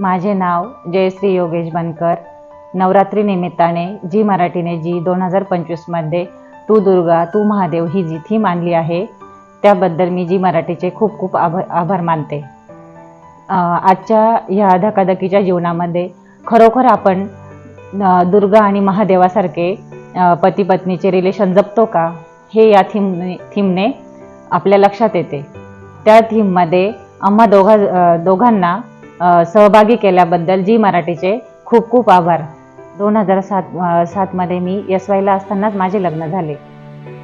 माझे नाव जयश्री योगेश बनकर. नवरात्री निमित्ताने जी मराठीने जी दोन हजार पंचवीसमध्ये तू दुर्गा तू महादेव ही जी थीम आणली आहे त्याबद्दल मी जी मराठीचे खूप खूप आभार आभार मानते. आजच्या ह्या धकाधकीच्या जीवनामध्ये खरोखर आपण दुर्गा आणि महादेवासारखे पती पत्नीचे रिलेशन जपतो का? हे या थीम थीमने आपल्या लक्षात येते. त्या थीममध्ये आम्हा दोघा दोघांना सहभागी केल्याबद्दल जी मराठीचे खूप खूप आभार. दोन हजार सात सातमध्ये मी एस वायला असतानाच माझे लग्न झाले.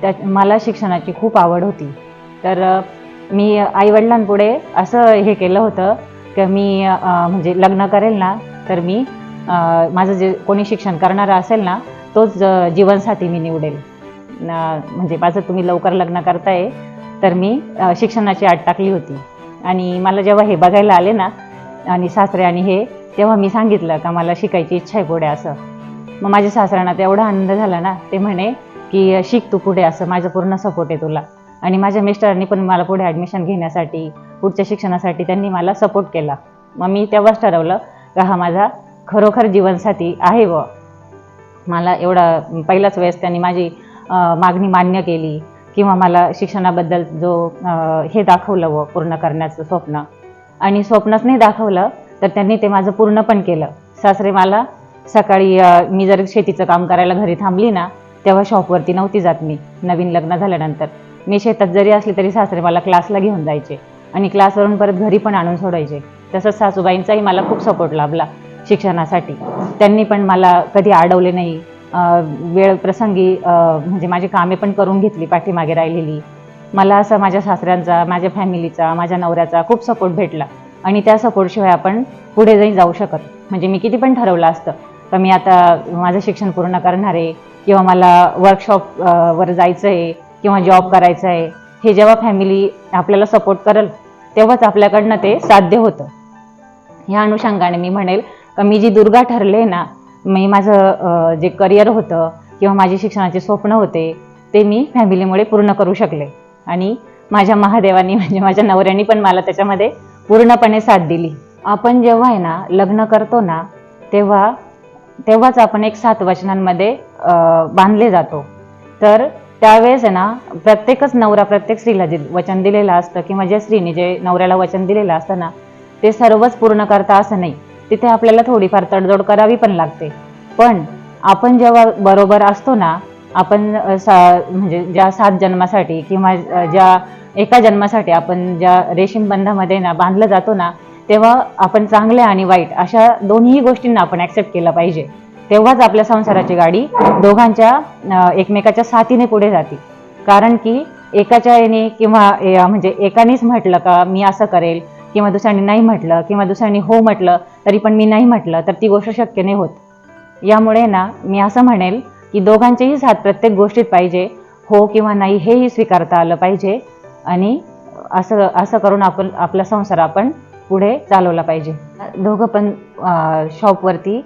त्या मला शिक्षणाची खूप आवड होती. तर मी आईवडिलांपुढे असं हे केलं होतं की मी म्हणजे लग्न करेल ना तर मी माझं जे कोणी शिक्षण करणारा असेल ना तोच जीवनसाथी मी निवडेल. म्हणजे माझं तुम्ही लवकर लग्न करताय तर मी शिक्षणाची आट टाकली होती. आणि मला जेव्हा हे बघायला आले ना आणि सासरे आणि हे तेव्हा मी सांगितलं का मला शिकायची इच्छा आहे पुढे असं. मग माझ्या सासऱ्यांना तेवढा आनंद झाला ना ते म्हणे की शिक तू पुढे असं माझं पूर्ण सपोर्ट आहे तुला. आणि माझ्या मिस्टरांनी पण मला पुढे ॲडमिशन घेण्यासाठी पुढच्या शिक्षणासाठी त्यांनी मला सपोर्ट केला. मग मी तेव्हाच ठरवलं का हा माझा खरोखर जीवनसाथी आहे व मला एवढा पहिलाच वेळेस त्यांनी माझी मागणी मान्य केली किंवा मला शिक्षणाबद्दल जो हे दाखवलं व पूर्ण करण्याचं स्वप्न. आणि स्वप्नच नाही दाखवलं तर त्यांनी ते माझं पूर्ण पण केलं. सासरे मला सकाळी मी जर शेतीचं काम करायला घरी थांबली ना तेव्हा शॉपवरती नव्हती जात मी नवीन लग्न झाल्यानंतर. मी शेतात जरी असली तरी सासरे मला क्लासला घेऊन जायचे आणि क्लासवरून परत घरी पण आणून सोडायचे. तसंच सासूबाईंचाही मला खूप सपोर्ट लाभला शिक्षणासाठी. त्यांनी पण मला कधी अडवले नाही. वेळ प्रसंगी म्हणजे माझी कामे पण करून घेतली पाठीमागे राहिलेली. मला असं माझ्या सासऱ्यांचा माझ्या फॅमिलीचा माझ्या नवऱ्याचा खूप सपोर्ट भेटला. आणि त्या सपोर्टशिवाय आपण पुढे जाई जाऊ शकत. म्हणजे मी किती पण ठरवलं असतं तर मी आता माझं शिक्षण पूर्ण करणार आहे किंवा मला वर्कशॉप वर जायचं आहे किंवा जॉब करायचा आहे हे जेव्हा फॅमिली आपल्याला सपोर्ट करेल तेव्हाच आपल्याकडनं ते साध्य होतं. ह्या अनुषंगाने मी म्हणेल का मी जी दुर्गा ठरले ना मी माझं जे करिअर होतं किंवा माझे शिक्षणाचे स्वप्न होते ते मी फॅमिलीमुळे पूर्ण करू शकले. आणि माझ्या महादेवानी म्हणजे माझ्या नवऱ्यानी पण मला त्याच्यामध्ये पूर्णपणे साथ दिली. आपण जेव्हा आहे ना लग्न करतो ना तेव्हा तेव्हाच आपण एक सात वचनांमध्ये बांधले जातो. तर त्यावेळेस आहे ना प्रत्येकच नवरा प्रत्येक स्त्रीला जे वचन दिलेलं असतं किंवा ज्या स्त्रीने जे नवऱ्याला वचन दिलेलं असतं ना ते सर्वच पूर्ण करता असं नाही. तिथे आपल्याला थोडीफार तडजोड करावी पण लागते. पण आपण जेव्हा बरोबर असतो ना आपण सा म्हणजे ज्या सात जन्मासाठी किंवा ज्या एका जन्मासाठी आपण ज्या रेशीम बंधामध्ये ना बांधलं जातो ना तेव्हा आपण चांगले आणि वाईट अशा दोन्ही गोष्टींना आपण ॲक्सेप्ट केलं पाहिजे. तेव्हाच आपल्या संसाराची गाडी दोघांच्या एकमेकाच्या साथीने पुढे जाते. कारण की एकाच्या याने किंवा म्हणजे एकानेच म्हटलं का मी असं करेल किंवा दुसऱ्याने नाही म्हटलं किंवा दुसऱ्याने हो म्हटलं तरी पण मी नाही म्हटलं तर ती गोष्ट शक्य नाही होत. यामुळे ना मी असं म्हणेल की दोघांचेही साथ प्रत्येक गोष्टीत पाहिजे. हो किंवा नाही हेही स्वीकारता आलं पाहिजे. आणि असं असं करून आपण आपला संसार आपण पुढे चालवला पाहिजे. दोघं पण शॉपवरती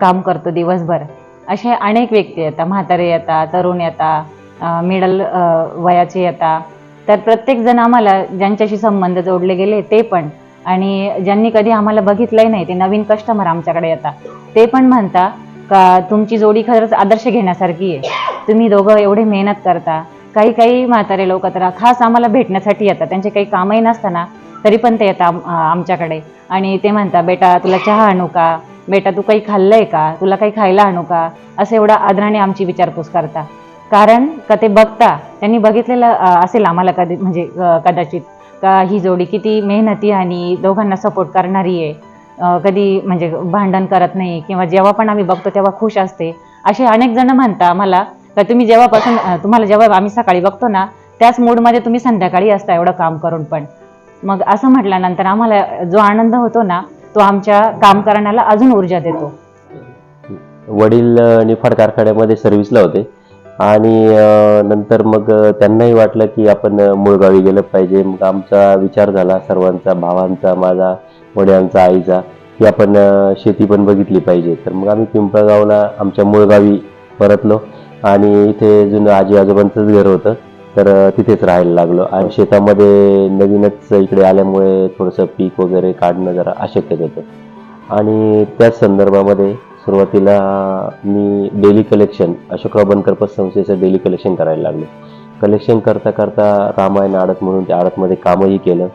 काम करतो दिवसभर. असे अनेक व्यक्ती येतात. म्हातारे येतात तरुण येतात मिडल वयाचे येतात. तर प्रत्येक जण आम्हाला ज्यांच्याशी संबंध जोडले गेले ते पण. आणि ज्यांनी कधी आम्हाला बघितलंही नाही ते नवीन कस्टमर आमच्याकडे येतात. ते पण म्हणता का तुमची जोडी खरंच आदर्श घेण्यासारखी आहे. तुम्ही दोघं एवढे मेहनत करता. काही काही म्हातारे लोक तर खास आम्हाला भेटण्यासाठी येतात. त्यांचे काही कामही नसताना तरी पण ते येतात आम- आमच्याकडे. आणि ते म्हणतात बेटा तुला चहा आणू का? बेटा तू काही खाल्लंय का? तुला काही खायला आणू का? असं एवढा आदराने आमची विचारपूस करता. कारण का ते बघता त्यांनी बघितलेलं असेल आम्हाला कधी म्हणजे कदाचित का ही जोडी किती मेहनती आणि दोघांना सपोर्ट करणारी आहे. कधी म्हणजे भांडण करत नाही किंवा जेव्हा पण आम्ही बघतो तेव्हा खुश असते. असे अनेक जण म्हणता आम्हाला का तुम्ही जेव्हापासून तुम्हाला जेव्हा आम्ही सकाळी बघतो ना त्याच मूडमध्ये तुम्ही संध्याकाळी असता एवढं काम करून पण. मग असं म्हटल्यानंतर आम्हाला जो आनंद होतो ना तो आमच्या काम करण्याला अजून ऊर्जा देतो. वडील निफाड कारखान्यामध्ये सर्व्हिसला होते. आणि नंतर मग त्यांनाही वाटलं की आपण अ, मूळगावी गेलं पाहिजे. मग आमचा विचार झाला सर्वांचा भावांचा माझा. वड्यांचा आईचा की आपण शेती पण बघितली पाहिजे. तर मग आम्ही पिंपळगावला आमच्या मूळगावी परतलो आणि इथे जुनं आजी आजोबांचंच घर होतं. तर तिथेच राहायला लागलो आणि शेतामध्ये नवीनच इकडे आल्यामुळे थोडंसं पीक वगैरे काढणं जरा अशक्यच होतं. आणि त्याच संदर्भामध्ये सुरुवातीला मी डेली कलेक्शन अशोकराव बनकर संस्थेचं डेली कलेक्शन करायला लागलो. कलेक्शन करता करता रामायण आडत म्हणून त्या आडतमध्ये कामही केलं.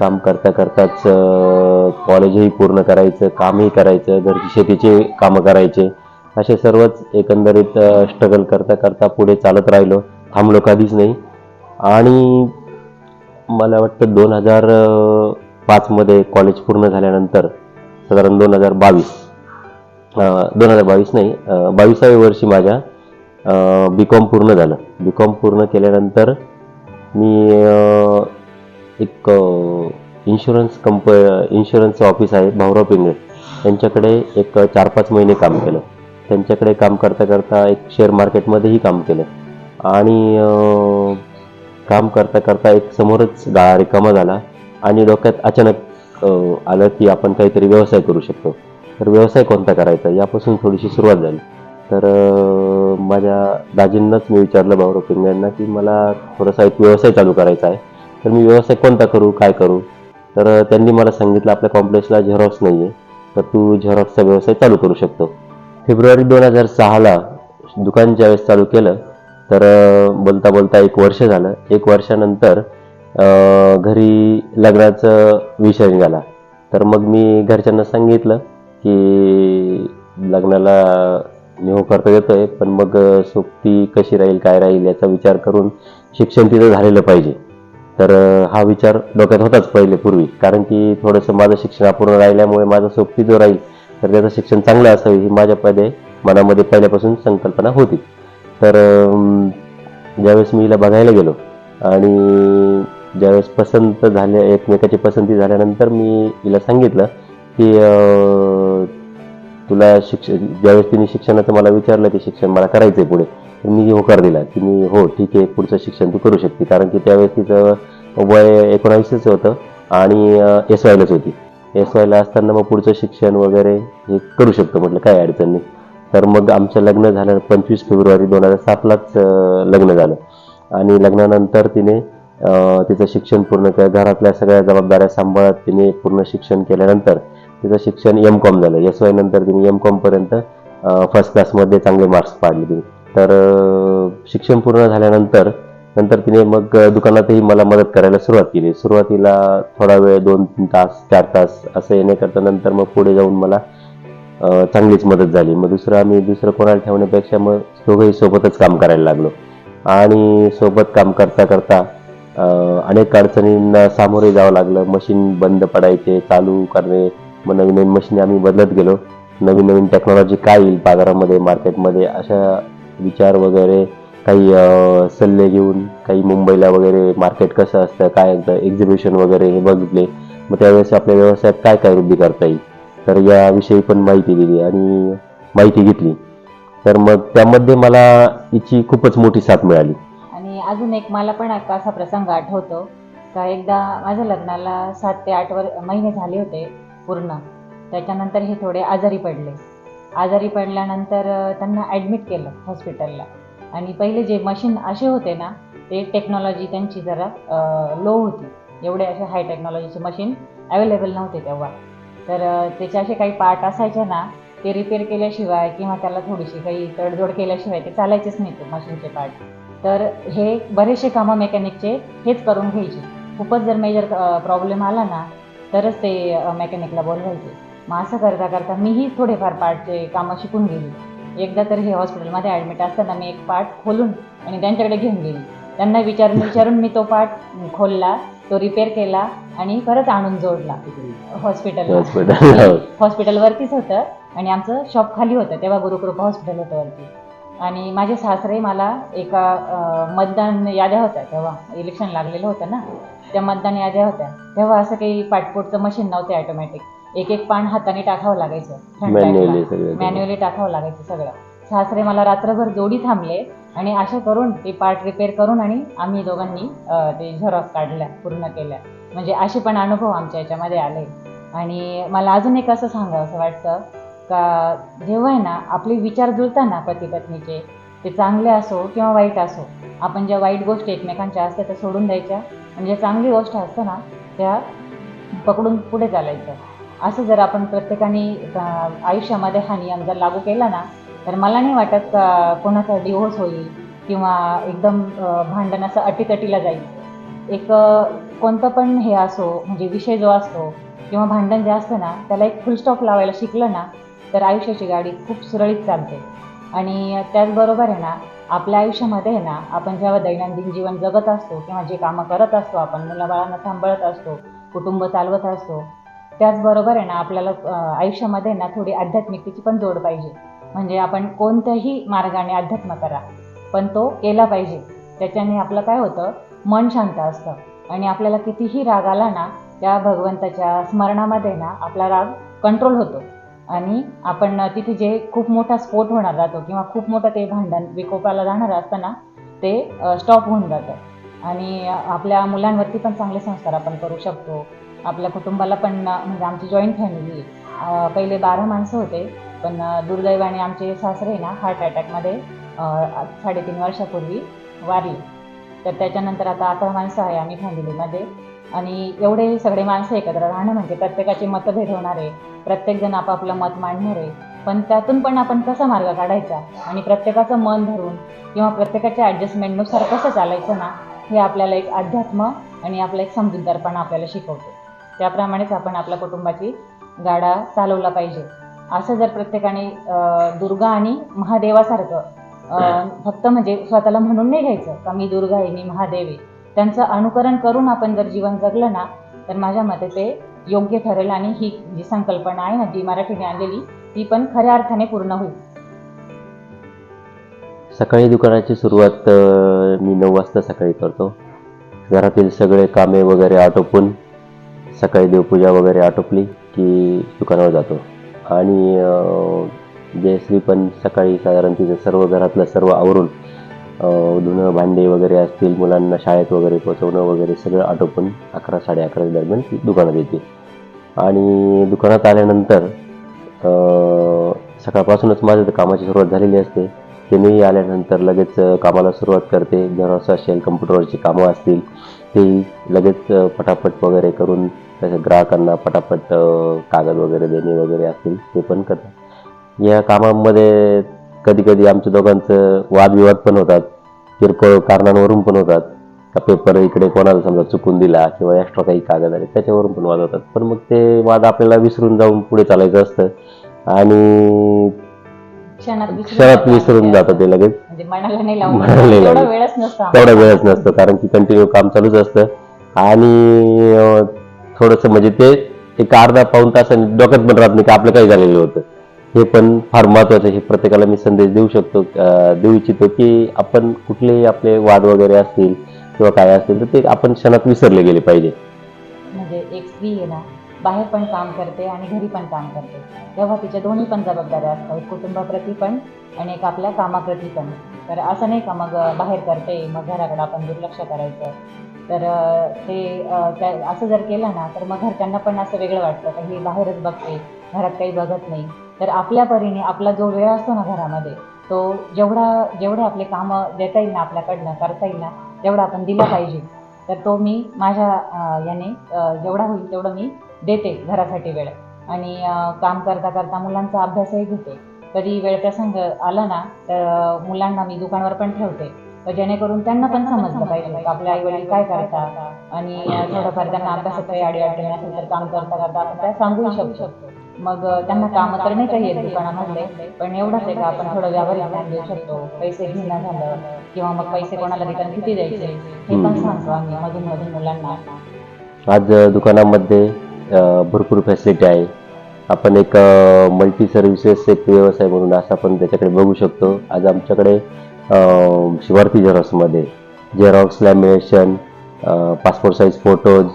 काम करता करताच कॉलेजही पूर्ण करायचं कामही करायचं घरची शेतीचे कामं करायचे. असे सर्वच एकंदरीत स्ट्रगल करता करता पुढे चालत राहिलो. थांबलो कधीच नाही. आणि मला वाटतं दोन हजार पाचमध्ये कॉलेज पूर्ण झाल्यानंतर साधारण दोन हजार बावीस दोन हजार बावीस नाही बावीसाव्या वर्षी माझ्या बी कॉम पूर्ण झालं. बी कॉम पूर्ण केल्यानंतर मी एक इन्शुरन्स कंप इन्शुरन्सचं ऑफिस आहे भाऊराव पिंगळे. त्यांच्याकडे एक चार पाच महिने काम केलं. त्यांच्याकडे काम करता करता एक शेअर मार्केटमध्येही काम केलं. आणि काम करता करता एक समोरच गाळा रिकामा झाला. आणि डोक्यात अचानक आलं की आपण काहीतरी व्यवसाय करू शकतो. तर व्यवसाय कोणता करायचा? यापासून थोडीशी सुरुवात झाली. तर माझ्या दाजींनाच मी विचारलं भाऊराव पिंगळ्यांना की मला थोडासा एक व्यवसाय चालू करायचा आहे. तर मी व्यवसाय कोणता करू काय करू? तर त्यांनी मला सांगितलं आपल्या कॉम्प्लेक्सला झेरॉक्स नाही आहे तर तू झेरॉक्सचा व्यवसाय चालू करू शकतो. फेब्रुवारी दोन हजार सहाला दुकान ज्यावेळेस चालू केलं तर बोलता बोलता एक वर्ष झालं. एक वर्षानंतर घरी लग्नाचं विषय निघाला. तर मग मी घरच्यांना सांगितलं की लग्नाला मी हो करता आहे पण मग सोबती कशी राहील काय राहील याचा विचार करून शिक्षण तिथं झालेलं पाहिजे. तर हा विचार डोक्यात होताच पहिले पूर्वी. कारण की थोडंसं माझं शिक्षण अपूर्ण राहिल्यामुळे माझा सोबती जो राहील तर त्याचं शिक्षण चांगलं असावे ही माझ्या पहिले मनामध्ये पहिल्यापासून संकल्पना होती. तर ज्यावेळेस मी हिला बघायला गेलो आणि ज्यावेळेस पसंत झाल्या एकमेकाची पसंती झाल्यानंतर मी हिला सांगितलं की तुला शिक्षण ज्यावेळेस तिने शिक्षणाचं मला विचारलं की शिक्षण मला करायचं आहे पुढे. तर मी होकार दिला की मी हो ठीक आहे पुढचं शिक्षण तू करू शकते. कारण की त्यावेळेस तिचं वय एकोणावीसच होतं आणि एस वायलाच होती. एस वायला असताना मग पुढचं शिक्षण वगैरे हे करू शकतो म्हटलं काय अडचण नाही. तर मग आमचं लग्न झालं पंचवीस फेब्रुवारी दोन हजार सातलाच लग्न झालं. आणि लग्नानंतर तिने तिचं शिक्षण पूर्ण केलं. घरातल्या सगळ्या जबाबदाऱ्या सांभाळत तिने पूर्ण शिक्षण केल्यानंतर तिचं शिक्षण एम कॉम झालं. एस वाय नंतर तिने एम कॉमपर्यंत फर्स्ट क्लासमध्ये चांगले मार्क्स पाडले तिने. तर शिक्षण पूर्ण झाल्यानंतर नंतर तिने मग दुकानातही मला मदत करायला सुरुवात केली. सुरुवातीला थोडा वेळ दोन तीन तास चार तास असं येण्याकरता नंतर मग पुढे जाऊन मला चांगलीच मदत झाली. मग दुसरं आम्ही दुसरं कोणाला ठेवण्यापेक्षा मग दोघंही सोबतच काम करायला लागलो. आणि सोबत काम करता करता अनेक अडचणींना सामोरे जावं लागलं. मशीन बंद पडायचे चालू करणे मग नवीन नवीन मशीन आम्ही बदलत गेलो. नवीन नवीन टेक्नॉलॉजी काय येईल बाजारामध्ये मार्केटमध्ये अशा विचार वगैरे काही सल्ले घेऊन काही मुंबईला वगैरे मार्केट कसं असतं काय एक्झिबिशन वगैरे हे बघितले. मग त्यावेळेस आपल्या व्यवसायात काय काय वृद्धी करता येईल? तर याविषयी पण माहिती दिली आणि माहिती घेतली. तर मग त्यामध्ये मला हिची खूपच मोठी साथ मिळाली. आणि अजून एक मला पण एक असा प्रसंग आठवतो. का एकदा माझ्या लग्नाला सात ते आठ वर महिने झाले होते पूर्ण. त्याच्यानंतर हे थोडे आजारी पडले. आजारी पडल्यानंतर त्यांना ॲडमिट केलं हॉस्पिटलला आणि पहिले जे मशीन असे होते ना ते टेक्नॉलॉजी त्यांची जरा लो होती. एवढे असे हाय टेक्नॉलॉजीचे मशीन अवेलेबल नव्हते तेव्हा. तर त्याचे असे काही पार्ट असायचे ना ते रिपेअर केल्याशिवाय किंवा त्याला थोडीशी काही तडजोड केल्याशिवाय ते चालायचेच नाही ते मशीनचे पार्ट तर हे बरेचसे कामं मेकॅनिकचे हेच करून घ्यायचे. खूपच जर मेजर प्रॉब्लेम आला ना तरच ते मेकॅनिकला बोलवायचे. मग असं करता करता मीही थोडेफार पार्टचे कामं शिकून गेली. एकदा तर हे हॉस्पिटलमध्ये ॲडमिट असताना मी एक पार्ट खोलून आणि त्यांच्याकडे घेऊन गेली. त्यांना विचारून विचारून मी तो पार्ट खोलला तो रिपेअर केला आणि परत आणून जोडला. हॉस्पिटल हॉस्पिटलवरतीच होतं आणि आमचं शॉप खाली होतं. तेव्हा गुरुकृपा हॉस्पिटल होतं वरती. आणि माझे सासरे मला एका मतदान याद्या होत्या तेव्हा. इलेक्शन लागलेलं होतं ना. त्या मतदान याद्या होत्या. तेव्हा असं काही पाठपोटचं मशीन नव्हते ऑटोमॅटिक एक एक पान हाताने टाकावं लागायचं. मॅन्युअली टाकावं लागायचं सगळं. सासरे मला रात्रभर जोडी थांबले आणि अशा करून ते पार्ट रिपेअर करून आणि आम्ही दोघांनी ते झेरॉक्स काढल्या पूर्ण केल्या. म्हणजे असे पण अनुभव आमच्या याच्यामध्ये आले. आणि मला अजून एक असं सांगावं असं वाटतं का जेव्हा आहे ना आपले विचार जुळतात ना पती पत्नीचे ते चांगले असो किंवा वाईट असो आपण ज्या वाईट गोष्टी एकमेकांच्या असतात त्या सोडून द्यायच्या? म्हणजे चांगली गोष्ट असतं ना त्या पकडून पुढे चालायचं. असं जर आपण प्रत्येकाने आयुष्यामध्ये हा नियम जर लागू केला ना तर मला नाही वाटत का कोणाचा डिवोर्स होईल किंवा एकदम भांडण असं अटीतटीला जाईल. एक कोणतं पण हे असो म्हणजे विषय जो असतो किंवा भांडण जे असतं ना त्याला एक फुलस्टॉप लावायला शिकलं ना तर आयुष्याची गाडी खूप सुरळीत चालते. आणि त्याचबरोबर आहे ना आपल्या आयुष्यामध्ये आहे ना आपण जेव्हा दैनंदिन जीवन जगत असतो किंवा जे कामं करत असतो आपण मुलाबाळांना सांभाळत असतो कुटुंब चालवत असतो त्याचबरोबर आहे ना आपल्याला आयुष्यामध्ये ना थोडी आध्यात्मिकतेची पण जोड पाहिजे. म्हणजे आपण कोणत्याही मार्गाने अध्यात्म करा पण तो केला पाहिजे. त्याच्याने आपलं काय होतं मन शांत असतं. आणि आपल्याला कितीही राग आला ना त्या भगवंताच्या स्मरणामध्ये ना आपला राग कंट्रोल होतो. आणि आपण तिथे जे खूप मोठा स्फोट होणार राहतो किंवा खूप मोठं ते भांडण विकोपाला जाणार असताना ते स्टॉप होऊन जातं. आणि आपल्या मुलांवरती पण चांगले संस्कार आपण करू शकतो. आपल्या कुटुंबाला पण म्हणजे आमची जॉईंट फॅमिली पहिले बारा माणसं होते पण दुर्दैवाने आमचे सासरे ना हार्ट अटॅकमध्ये साडेतीन वर्षापूर्वी वारले. तर त्याच्यानंतर आता अकरा माणसं आहे आम्ही फॅमिलीमध्ये आणि एवढे सगळे माणसं एकत्र राहणं म्हणजे प्रत्येकाचे मतभेद होणारे प्रत्येकजण आपापलं मत मांडणारे पण त्यातून पण आपण कसा मार्ग काढायचा? आणि प्रत्येकाचं मन धरून किंवा प्रत्येकाच्या ॲडजस्टमेंटनुसार कसं चालायचं ना हे आपल्याला एक अध्यात्म आणि आपला एक समजूतदारपणा आपल्याला शिकवतो. त्याप्रमाणेच आपण आपल्या कुटुंबाची गाडा चालवला पाहिजे. असं जर प्रत्येकाने दुर्गा आणि महादेवासारखं फक्त म्हणजे स्वतःला म्हणून नाही घ्यायचं का मी दुर्गा आहे मी महादेव आहे. त्यांचं अनुकरण करून आपण जर जीवन जगलं ना तर माझ्या मते ते योग्य ठरेल आणि ही जी संकल्पना आहे ना जी मराठीने आणलेली ती पण खऱ्या अर्थाने पूर्ण होईल. सकाळी दुकानाची सुरुवात मी नऊ वाजता सकाळी करतो. घरातील सगळे कामे वगैरे आटोपून सकाळी देवपूजा वगैरे आटोपली की दुकानावर जातो. आणि जयश्री पण सकाळी साधारण तिचं सर्व घरातलं सर्व आवरून धुणं भांडे वगैरे असतील मुलांना शाळेत वगैरे पोचवणं वगैरे सगळं आटोपून अकरा साडे अकरा दरम्यान ती दुकानात येते. आणि दुकानात आल्यानंतर सकाळपासूनच माझं तर कामाची सुरुवात झालेली असते. त्यांनी आल्यानंतर लगेच कामाला सुरुवात करते. झेरॉक्स असेल कम्प्युटरवरची कामं असतील ते लगेच पटापट वगैरे करून त्याच्या ग्राहकांना पटापट कागद वगैरे देणे वगैरे असतील ते पण करतात या कामामध्ये कधी कधी आमच्या दोघांचं वादविवाद पण होतात किरकोळ कारणांवरून पण होतात. का पेपर इकडे कोणाला समजा चुकून दिला किंवा एक्स्ट्रा काही कागद आले त्याच्यावरून पण वाद होतात. पण मग ते वाद आपल्याला विसरून जाऊन पुढे चालायचं असतं. आणि क्षणात विसरून जातो. जातं ते लगेच. म्हणजे मनाला तेवढा. वेळच नसतो कारण की कंटिन्यू काम चालूच असतं. आणि थोडंसं म्हणजे ते एक अर्धा पाऊन तासाने डोक्यात पण राहत नाही की आपलं काही झालेलं होतं. हे पण फार महत्वाचं हे प्रत्येकाला मी संदेश देऊ शकतो देऊ इच्छितो की आपण कुठलेही आपले वाद वगैरे असतील किंवा काय असतील तर ते आपण क्षणात विसरले गेले पाहिजे. म्हणजे एक स्त्री आहे ना बाहेर पण काम करते आणि घरी पण काम करते. तेव्हा तिच्या दोन्ही पण जबाबदाऱ्या असतात कुटुंबाप्रती पण आणि एक आपल्या कामाप्रती पण. तर असं नाही का मग बाहेर करते मग घराकडे आपण दुर्लक्ष करायचं. तर ते त्या असं जर केलं ना तर मग घरच्यांना पण असं वेगळं वाटतं की ही बाहेरच बघते घरात काही बघत नाही. तर आपल्या परीने आपला जो वेळ असतो ना घरामध्ये तो जेवढा जेवढे आपले कामं देता येईल ना आपल्याकडनं करता येईल ना तेवढा आपण दिला पाहिजे. तर तो मी माझ्या याने जेवढा होईल तेवढं मी देते घरासाठी वेळ. आणि काम करता करता मुलांचा अभ्यासही घेते. कधी वेळ प्रसंग आला ना तर मुलांना मी दुकानावर पण ठेवते. तर जेणेकरून त्यांना पण समजलं पाहिजे की आपले आई वडील काय करतात. आणि थोडंफार त्यांना अभ्यासात काही अडीअडचणी असेल तर काम करता करता आपण त्या सांगू शकतो. मग त्यांना कामं तर नाही काही येत दुकानामधले पण एवढंच आहे का आपण थोडं व्यावहारिक ज्ञान देऊ शकतो? पैसे घेणं झालं किंवा मग पैसे कोणाला रिटर्न किती द्यायचे? हे पण सांगतो आम्ही मधून मधून मुलांना. आज दुकानामध्ये भरपूर फॅसिलिटी आहे. आपण एक मल्टी सर्व्हिसेस एक व्यवसाय म्हणून असं आपण त्याच्याकडे बघू शकतो. आज आमच्याकडे Shivarthi झेरॉक्समध्ये xerox lamination passport size photos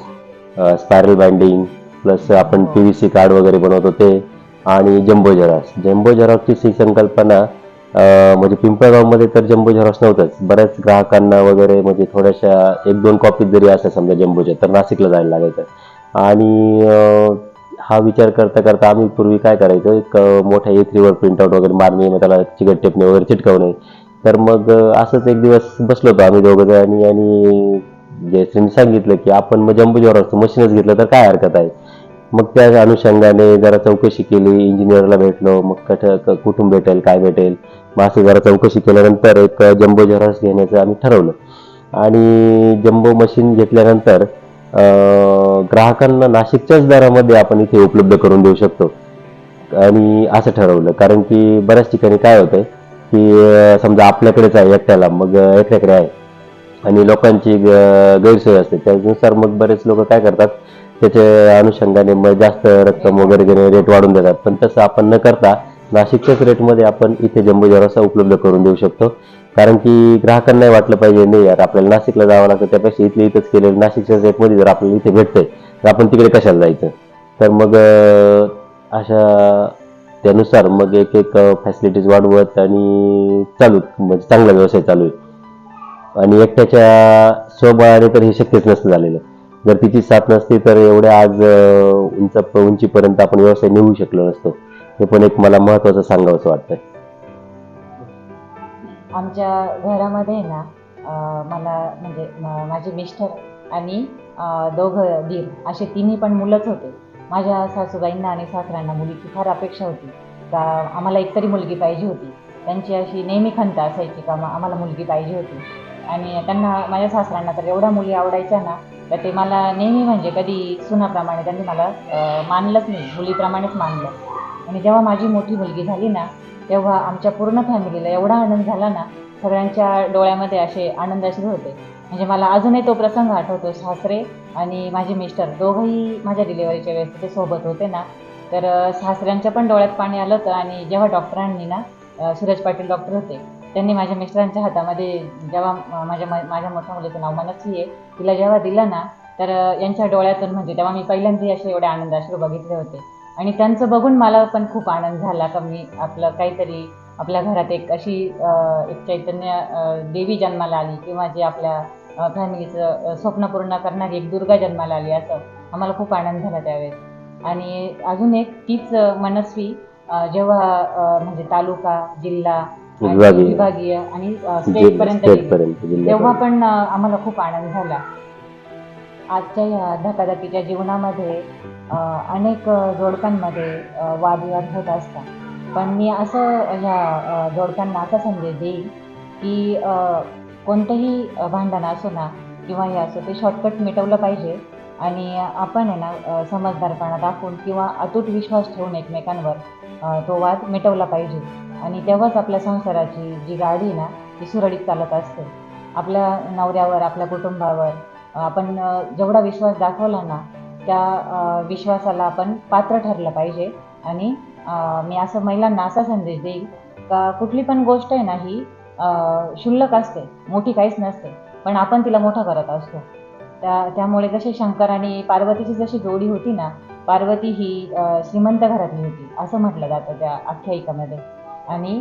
spiral binding plus आपण पी व्ही सी कार्ड वगैरे बनवतो ते आणि जम्बो झेरॉक्स जम्बो झेरॉक्सची ही संकल्पना म्हणजे पिंपळगावमध्ये तर जम्बो झेरॉक्स नव्हतंच. बऱ्याच ग्राहकांना वगैरे म्हणजे थोड्याशा एक दोन कॉपी जरी असं समजा जम्बोच्या तर नाशिकला जायला लागायचं आणि हा विचार करता करता आम्ही पूर्वी काय करायचो एक मोठ्या ए थ्रीवर प्रिंटआउट वगैरे मारणे मग त्याला चिकट टेपणे वगैरे चिटकवणे. तर मग असंच एक दिवस बसलो होतो आम्ही दोघं जणांनी आणि जयश्रीने सांगितलं की आपण मग जम्बो झेरॉक्सचं मशीनच घेतलं तर काय हरकत आहे? मग त्या अनुषंगाने जरा चौकशी केली इंजिनियरला भेटलो मग कठ कुठून भेटेल काय भेटेल? मग असं जरा चौकशी केल्यानंतर एक जम्बो झेरॉक्स घेण्याचं आम्ही ठरवलं. आणि जम्बो मशीन घेतल्यानंतर ग्राहकांना नाशिकच्याच दरामध्ये आपण इथे उपलब्ध करून देऊ शकतो. आणि असं ठरवलं. कारण की बऱ्याच ठिकाणी काय होतंय की समजा आपल्याकडेच आहे एकट्याला मग एकट्याकडे आहे. आणि लोकांची ग- गैरसोय असते. त्यानुसार मग बरेच लोक काय करतात त्याच्या अनुषंगाने मग जास्त रक्कम वगैरे घेणे रेट वाढून देतात. पण तसं आपण न करता नाशिकच्याच रेटमध्ये आपण इथे जम्बो जरासा उपलब्ध करून देऊ शकतो. कारण की ग्राहकांनाही वाटलं पाहिजे नाही यार आपल्याला नाशिकला जावं लागतं. त्यापेक्षा इथले इथंच केलेलं नाशिकच्याच रेटमध्ये जर आपल्याला इथे भेटतंय तर आपण तिकडे कशाला जायचं? तर मग अशा त्यानुसार मग एक एक फॅसिलिटीज वाढवत आणि चालू म्हणजे चांगला व्यवसाय चालू आहे. आणि एकट्याच्या स्वबळाने तर हे शक्यच नसतं झालेलं. जर तिची साथ नसती तर एवढ्या आज उंच उंचीपर्यंत आपण व्यवसाय नेऊ शकलो नसतो. हे पण एक मला महत्वाचं सांगावंसं वाटतं आमच्या घरामध्ये ना मला म्हणजे माझे मिस्टर आणि दोघं दीर असे तिन्ही पण मुलंच होते. माझ्या सासूबाईंना आणि सासऱ्यांना मुलीची फार अपेक्षा होती. का आम्हाला एकतरी मुलगी पाहिजे होती. त्यांची अशी नेहमी खंत असायची का आम्हाला मुलगी पाहिजे होती. आणि त्यांना माझ्या सासऱ्यांना तर एवढ्या मुली आवडायच्या ना तर ते मला नेहमी म्हणजे कधी सुनाप्रमाणे त्यांनी मला मानलंच नाही मुलीप्रमाणेच मानलं. आणि जेव्हा माझी मोठी मुलगी झाली ना तेव्हा आमच्या पूर्ण फॅमिलीला एवढा आनंद झाला ना सगळ्यांच्या डोळ्यामध्ये असे आनंदाचे होते. म्हणजे मला अजूनही तो प्रसंग आठवतो सासरे आणि माझे मिस्टर दोघंही माझ्या डिलेवरीच्या वेळेस ते सोबत होते ना. तर सासऱ्यांच्या पण डोळ्यात पाणी आलं होतं आणि जेव्हा डॉक्टरांनी ना सूरज पाटील डॉक्टर होते त्यांनी माझ्या मिस्टरांच्या हातामध्ये जेव्हा माझ्या माझ्या मोठ्या मुलीचं नाव मनस्वी आहे तिला जेव्हा दिलं ना तर यांच्या डोळ्यातून म्हणजे तेव्हा मी पहिल्यांदा असे एवढे आनंद अश्रू बघितले होते. आणि त्यांचं बघून मला पण खूप आनंद झाला का मी आपलं काहीतरी आपल्या घरात एक अशी एक चैतन्य देवी जन्माला आली किंवा जे आपल्या फॅमिलीचं स्वप्न पूर्ण करणारी एक दुर्गा जन्माला आली असं आम्हाला खूप आनंद झाला त्यावेळेस. आणि अजून एक तीच मनस्वी जेव्हा म्हणजे तालुका जिल्हा विभागीय. विभागीय आणि स्टेटपर्यंत स्टेट गेली. पर्यंत तेव्हा जिल्ह्यापर्यंत. पण अं, आम्हाला खूप आनंद झाला आजच्या या धकाधकीच्या जीवनामध्ये अं, अनेक अं, जोडप्यांमध्ये अं, वादविवाद होत असतात पण मी असं ह्या अं, जोडप्यांना असा संदेश देईल की अं, कोणतंही अं, भांडण असो ना किंवा हे असो ते शॉर्टकट मिटवलं पाहिजे आणि आपण आहे ना समजदारपणा दाखवून किंवा अतूट विश्वास ठेवून एकमेकांवर तो वाद मिटवला पाहिजे. आणि तेव्हाच आपल्या संसाराची जी गाडी आहे ना ती सुरळीत चालत असते. आपल्या नवऱ्यावर आपल्या कुटुंबावर आपण जेवढा विश्वास दाखवला ना त्या विश्वासाला आपण पात्र ठरलं पाहिजे. आणि मी असं महिलांना असा संदेश देईल का कुठली पण गोष्ट आहे ना ही शुल्लक क्षुल्लक असते. मोठी काहीच नसते. पण आपण तिला मोठा करत असतो. त्या त्यामुळे जसे शंकर आणि पार्वतीची जशी जोडी होती ना पार्वती ही श्रीमंत घरातली होती असं म्हटलं जातं त्या आख्यायिकामध्ये. आणि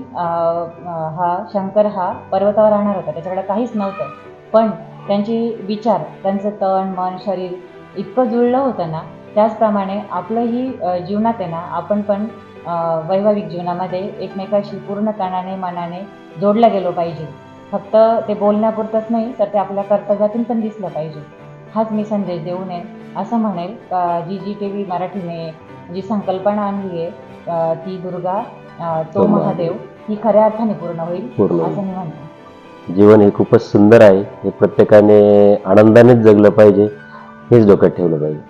हा शंकर हा पर्वतावर राहणार होता त्याच्याकडे काहीच नव्हतं. पण त्यांचे विचार त्यांचं तण मन शरीर इतकं जुळलं होतं ना त्याचप्रमाणे आपलंही जीवनात आहे ना आपण पण वैवाहिक जीवनामध्ये एकमेकाशी पूर्ण तणाने मनाने जोडलं गेलो पाहिजे. फक्त ते बोलण्यापुरतंच नाही तर ते आपल्या कर्तव्यातून पण दिसलं पाहिजे. हाच मी संदेश देऊ नये. असं म्हणेल का जी जी टी व्ही मराठीने जी संकल्पना आणली आहे ती दुर्गा तो महादेव. ही खऱ्या अर्थाने पूर्ण होईल पूर्ण होईल. असं मी म्हणते. जीवन हे खूपच सुंदर आहे. हे प्रत्येकाने आनंदानेच जगलं पाहिजे हेच डोक्यात ठेवलं पाहिजे.